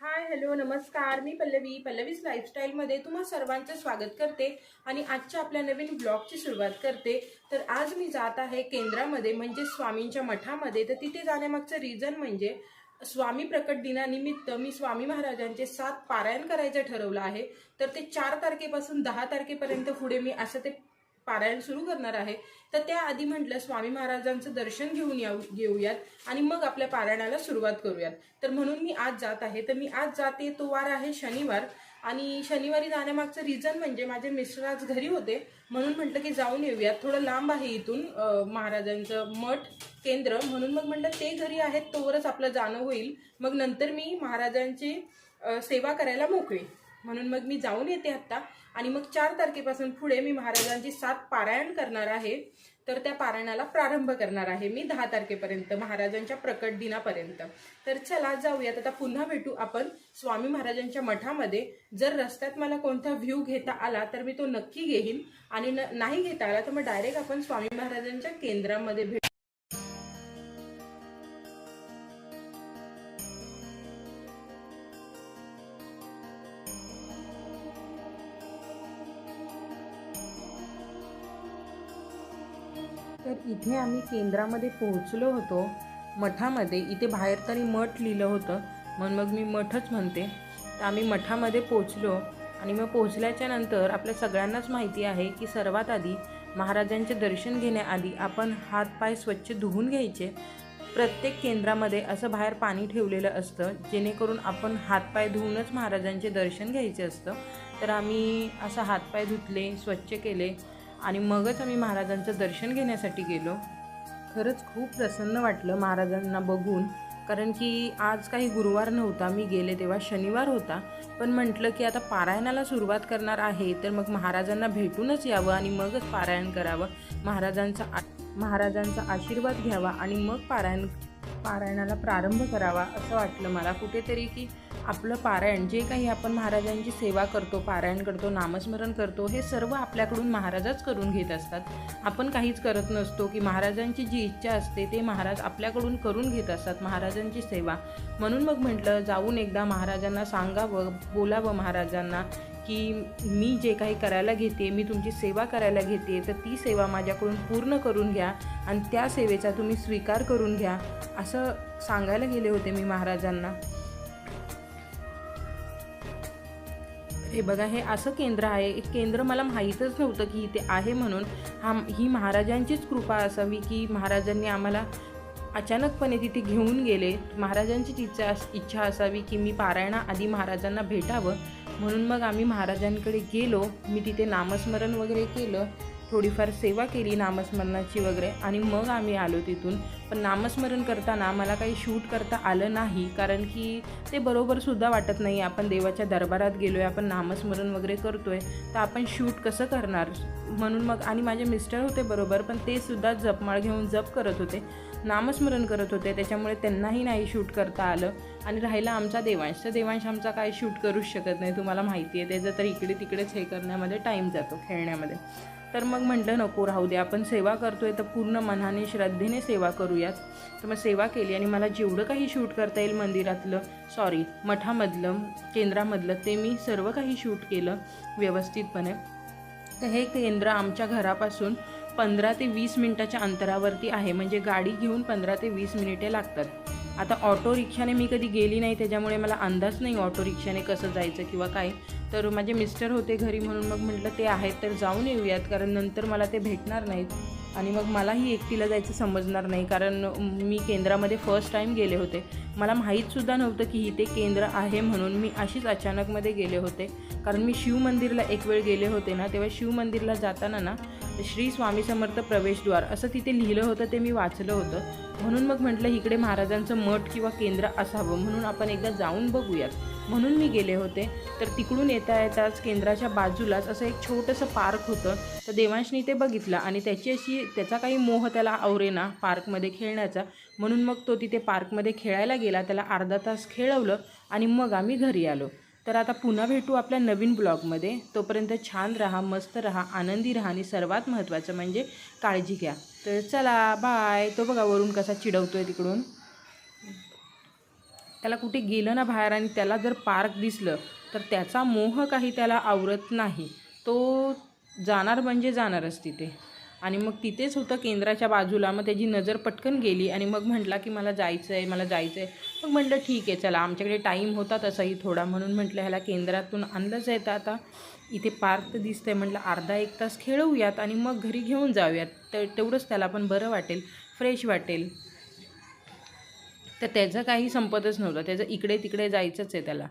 Hi hello नमस्कार. मी पल्लवी पल्लवीज लाईफस्टाईलमध्ये तुम्हा सर्वांचं स्वागत करते आणि आजच्या आपल्या नवीन ब्लॉगची सुरुवात करते. तर आज मी जात आहे केंद्रामध्ये म्हणजे स्वामींच्या मठामध्ये. तर तिथे जाण्यामागचं रिझन म्हणजे स्वामी प्रकट दिनानिमित्त मी स्वामी महाराजांचे सात पारायण करायचं ठरवलं आहे. तर ते चार तारखेपासून दहा तारखेपर्यंत पुढे मी असं ते पारायण सुरू करणार आहे. तर त्याआधी म्हटलं स्वामी महाराजांचं दर्शन घेऊन येऊ घेऊयात आणि मग आपल्या पारायणाला सुरुवात करूयात. तर म्हणून मी आज जात आहे. तर मी आज जाते तो वार आहे शनिवार. आणि शनिवारी जाण्यामागचं रिझन म्हणजे माझे मिस्टर आज घरी होते. म्हणून म्हटलं की जाऊन येऊयात. थोडं लांब आहे इथून महाराजांचं मठ केंद्र. म्हणून मग म्हटलं ते घरी आहेत तोवरच आपलं जाणं होईल. मग नंतर मी महाराजांची सेवा करायला मोकळी. म्हणून मग मी जाऊन येते आत्ता. आणि मग चार तारखेपासून पुढे मी महाराजांची सात पारायण करणार आहे. तर त्या पारायणाला प्रारंभ करणार आहे मी दहा तारखेपर्यंत महाराजांच्या प्रकट दिनापर्यंत. तर चला जाऊयात. आता पुन्हा भेटू आपण स्वामी महाराजांच्या मठामध्ये. जर रस्त्यात मला कोणता व्ह्यू घेता आला तर मी तो नक्की घेईन. आणि न- नाही घेता आला तर मग डायरेक्ट आपण स्वामी महाराजांच्या केंद्रामध्ये भेट. तर इथे आम्ही केंद्रामध्ये पोहोचलो होतो मठामध्ये. इथे बाहेर तरी मठ लिहिलं होतं म्हणून मग मी मठच म्हणते. तर आम्ही मठामध्ये पोहोचलो आणि मग पोहोचल्याच्या नंतर आपल्या सगळ्यांनाच माहिती आहे की सर्वात आधी महाराजांचे दर्शन घेण्याआधी आपण हातपाय स्वच्छ धुवून घ्यायचे. प्रत्येक केंद्रामध्ये असं बाहेर पाणी ठेवलेलं असतं जेणेकरून आपण हातपाय धुवूनच महाराजांचे दर्शन घ्यायचे असतं. तर आम्ही असं हातपाय धुतले स्वच्छ केले. आणि मगच आम्ही महाराजांचं दर्शन घेण्यासाठी गेलो. खरंच खूप प्रसन्न वाटलं महाराजांना बघून. कारण की आज काही गुरुवार नव्हता मी गेले तेव्हा शनिवार होता. पण म्हटलं की आता पारायणाला सुरुवात करणार आहे तर मग महाराजांना भेटूनच यावं आणि मगच पारायण करावं. महाराजांचा आ महाराजांचा आशीर्वाद घ्यावा आणि मग पारायण पारायणाला प्रारंभ करावा असं वाटलं मला. कुठेतरी की आपलं पारायण जे काही आपण महाराजांची सेवा करतो पारायण करतो नामस्मरण करतो हे सर्व आपल्याकडून महाराजच करून घेत असतात. आपण काहीच करत नसतो की महाराजांची जी इच्छा असते ते महाराज आपल्याकडून करून घेत असतात महाराजांची सेवा. म्हणून मग म्हटलं जाऊन एकदा महाराजांना सांगावं बोलावं महाराजांना की मी जे काही करायला घेते मी तुमची सेवा करायला घेते तर ती सेवा माझ्याकडून पूर्ण करून घ्या आणि त्या सेवेचा तुम्ही स्वीकार करून घ्या असं सांगायला गेले होते मी महाराजांना. हे बघा हे असं केंद्र आहे. एक केंद्र मला माहीतच नव्हतं की इथे आहे म्हणून. हा ही महाराजांचीच कृपा असावी की महाराजांनी आम्हाला अचानकपणे तिथे घेऊन गेले. महाराजांचीच इच्छा इच्छा असावी की मी पारायणाआधी महाराजांना भेटावं. म्हणून मग आम्ही महाराजांकडे गेलो. मी तिथे नामस्मरण वगैरे केलं. थोडीफार सेवा केली नामस्मरणाची वगैरे आणि मग आम्ही आलो तिथून. पण नामस्मरण करताना मला काही शूट करता आलं नाही कारण की ते बरोबरसुद्धा वाटत नाही आपण देवाच्या दरबारात गेलो आहे आपण नामस्मरण वगैरे करतो आहे तर आपण शूट कसं करणार? म्हणून मग आणि माझे मिस्टर होते बरोबर पण ते सुद्धा जपमाळ घेऊन जप करत होते. नामस्मरण करत होते त्याच्यामुळे त्यांनाही नाही शूट करता आलं. आणि राहिला आमचा देवांश. तर देवांश आमचा काय शूट करूच शकत नाही तुम्हाला माहिती आहे. त्याचं तर इकडे तिकडेच हे करण्यामध्ये टाईम जातो खेळण्यामध्ये. तर मग म्हटलं नको राहू दे आपण सेवा करतोय तर पूर्ण मनाने श्रद्धेने सेवा करूयात. तर मग सेवा केली आणि मला जेवढं काही शूट करता येईल मंदिरातलं सॉरी मठामधलं केंद्रामधलं ते मी सर्व काही शूट केलं व्यवस्थितपणे. तर हे केंद्र आमच्या घरापासून पंधरा ते वीस मिनटाच्या अंतरावरती आहे. म्हणजे गाडी घेऊन पंधरा ते वीस मिनिटे लागतात. आता ऑटो रिक्षाने मी कधी गेली नाही त्याच्यामुळे मला अंदाज नाही ऑटो रिक्षाने कसं जायचं किंवा काय. तर माझे मिस्टर होते घरी म्हणून मग म्हटलं ते आहेत तर जाऊन येऊयात कारण नंतर मला ते भेटणार नाहीत. आणि मग मलाही एकटीला जायचं समजणार नाही कारण मी केंद्रामध्ये फर्स्ट टाईम गेले होते. मला माहीतसुद्धा नव्हतं की इथे केंद्र आहे म्हणून मी अशीच अचानकमध्ये गेले होते. कारण मी शिवमंदिरला एक वेळ गेले होते ना तेव्हा शिवमंदिरला जाताना ना श्री स्वामी समर्थ प्रवेशद्वार असं तिथे लिहिलं होतं ते मी वाचलं होतं. म्हणून मग म्हटलं इकडे महाराजांचं मठ किंवा केंद्र असावं म्हणून आपण एकदा जाऊन बघूयात. म्हणून मी गेले होते. तर तिकडून येता येताच केंद्राच्या बाजूलाच असं एक छोटंसं पार्क होतं. तर देवांशनी ते बघितलं आणि त्याची अशी त्याचा काही मोह त्याला आवरेना पार्कमध्ये खेळण्याचा. म्हणून मग तो तिथे पार्कमध्ये खेळायला गेला त्याला अर्धा तास खेळवलं आणि मग आम्ही घरी आलो. तर आता पुन्हा भेटू आपल्या नवीन ब्लॉगमध्ये. तोपर्यंत छान राहा मस्त राहा आनंदी राहा आणि सर्वात महत्त्वाचं म्हणजे काळजी घ्या. तर चला बाय तो बघा वरून कसा चिडवतो आहे तिकडून. त्याला कुठे गेलं ना बाहेर आणि त्याला जर पार्क दिसलं तर त्याचा मोह काही त्याला आवरत नाही. तो जाणार म्हणजे जाणारच तिथे. आणि मग तिथेच होतं केंद्राच्या बाजूला. मग त्याची नजर पटकन गेली आणि मग म्हटला की मला जायचं आहे मला जायचं आहे मग म्हटलं ठीक आहे चला. आमच्याकडे टाईम होता तसाही थोडा. म्हणून म्हटलं ह्याला केंद्रातून आणलंच आहे तर आता इथे पार्क दिसतं दिसतंय. म्हटलं अर्धा एक तास खेळवूयात आणि मग घरी घेऊन जाऊयात. तर तेवढंच त्याला पण बरं वाटेल फ्रेश वाटेल. तर त्याचं काही संपतच नव्हतं. त्याचं इकडे तिकडे जायचंच आहे त्याला.